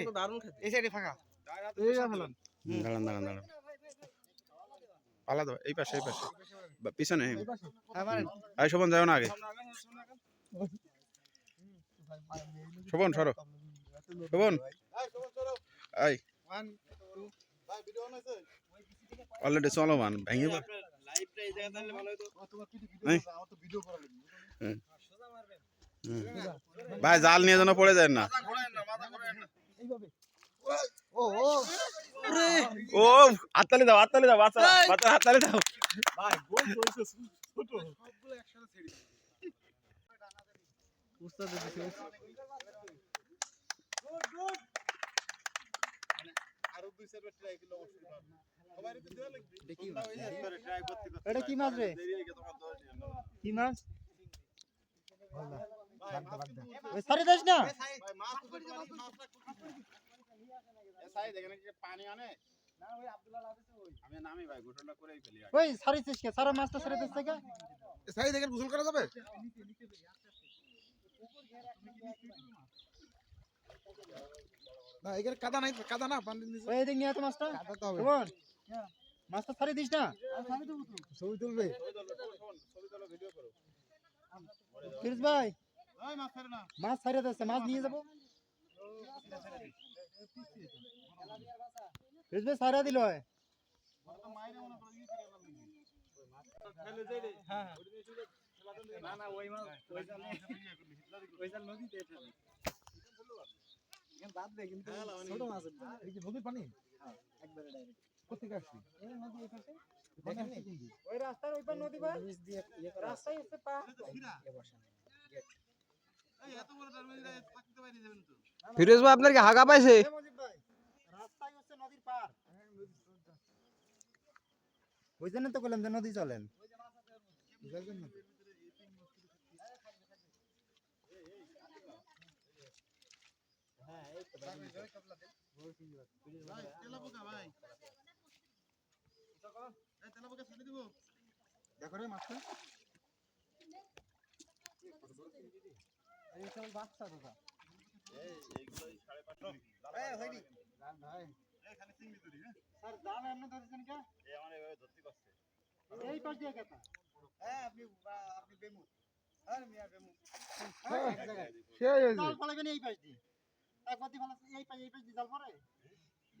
সাইডে দারুণ খেতে। এই সাইডে ফাঁকা। এই ফেলান। দাঁড়ান দাঁড়ান দাঁড়ান। আলাদা এই পাশে এই পাশে। পিছনে হ্যাঁ মারেন। আই শোভন যাও না আগে। শোভন সরো। শোভন। আই অলরেডি চলমান ভেঙে। ভাই জাল নিয়ে যেন পড়ে যায় না ও ও ও হাততালি দাও হাততালি দাও বাচ্চা বাচ্চা হাততালি দাও। ভাই গোল করেছে ছোট। উস্তাদ দিছে এটা কি মাছ রে? কি মাছ? সারি দাস না। ওই। সারি শেষ কে? সারা মাছটা সারি দেখেন গোসল করা যাবে? না এখানে কাদা নাই কাদা না পানি নিচে। ওই এদিক নিয়ে তো মাছটা। হবে। মাছটা সারি দিস না। ছবি তুলবে ফিরোজ ভাই। মাছ সারি দিচ্ছে মাছ নিয়ে যাব। ফিরোজ সারা দিল হয় না না ওই মাছ ওই জাল ওই জাল নদীতে বাদ দে কিন্তু ছোট মাছ এই যে নদীর পানি একবারে ডাইরেক্ট কোথেকে আসছি এই নদী এখানে ওই রাস্তার ওই পার নদী ভাই রাস্তায় এসে পা ফিরোজ ভাই আপনার কি হাগা পাইছে এ মজিদ ভাই রাস্তায় হচ্ছে নদীর পার ওই জন্য তো বললাম যে নদী চলেন। দেখো রে মাছটা এই সব বাচ্চা দাদা এই হয়নি ভাই। স্যার দাম এমনি ধরেছেন কে এই পাশ দিয়ে কেতা হ্যাঁ আপনি আপনি বেমু আর মিয়া বেমু এক জায়গায় জাল ফলাবেন এই পাশ দিয়ে একবার দিয়ে ফেলাচ্ছেন, এই পাশ এই পাশ দিয়ে জাল পড়ে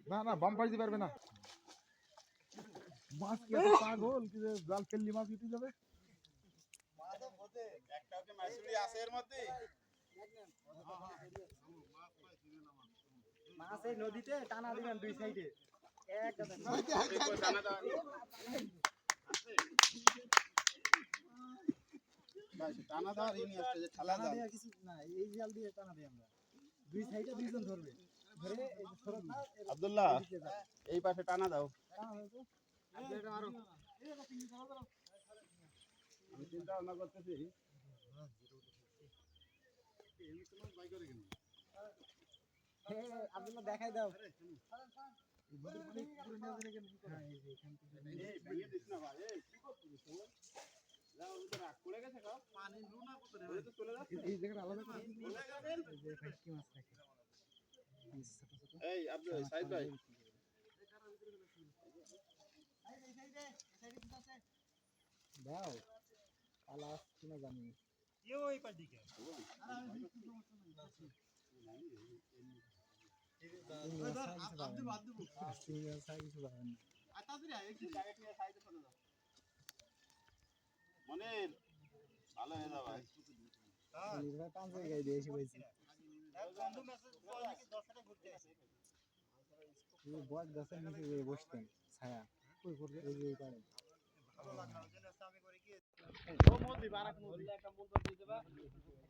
না না বাম পাশ পারবে না মাছ কি পাগল কি জাল ফেললি মাছ উঠে যাবে মাছ এই নদীতে টানা দিবেন দুই সাইডে। টানা দেওয়ার এই নিয়ে আসছে যে ঠালা দেওয়া। কিছু না এই জাল দিয়ে টানা দিই আমরা। দুই সাইডে দুইজন ধরবে। এই আব্দুল্লাহ এই পাশে টানা দাও। আমি চিন্তা ভাবনা করতেছি। আব্দুল্লাহ দেখাই দাও। এই জায়গাটা আলাদা করে। এই আব্দুল সাইদ ভাই। দাও। আলা কিনা জানি মনির ভালো হয়ে যাবে পাঁচ জায়গায় দিয়ে এসে বলছি বট গাছের নিচে গিয়ে বসতেন ছায়া ওই করে ওই যে পারে কি মনটা দাদা একটু বললেন তুমি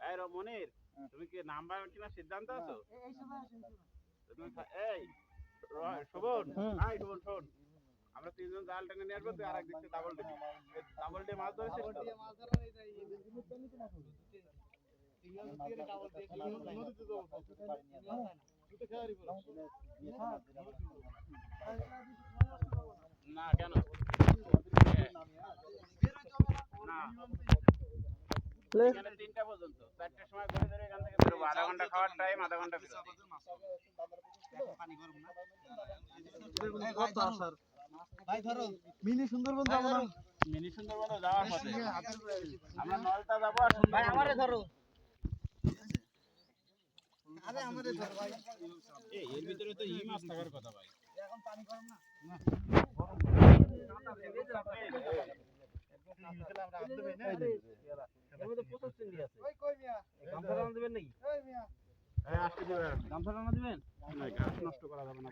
এই র- মনির তুমি কি নাম্বার কিনা সিদ্ধান্ত আছো? এই এই শোভন আই শোভন শোন আমরা তিনজন জাল টেনে নিয়ে আসব তুই আর এক ডাবল ডে ডাবল ডে মাছ ধরেছিস তো? না কেন? না। মিনি সুন্দরবন যাব না? মিনি সুন্দরবনে যাওয়ার পথে। আমরা নলতা যাব আর ভাই আমারে ধরো। আরে আমারে ধরো ভাই। এই এর ভিতরে তো ই মাছ থাকার কথা ভাই। এখন পানি গরম না? কই গামছা দিবেন নাকি? গামছা মিয়া দিবেন। নষ্ট করা যাবে না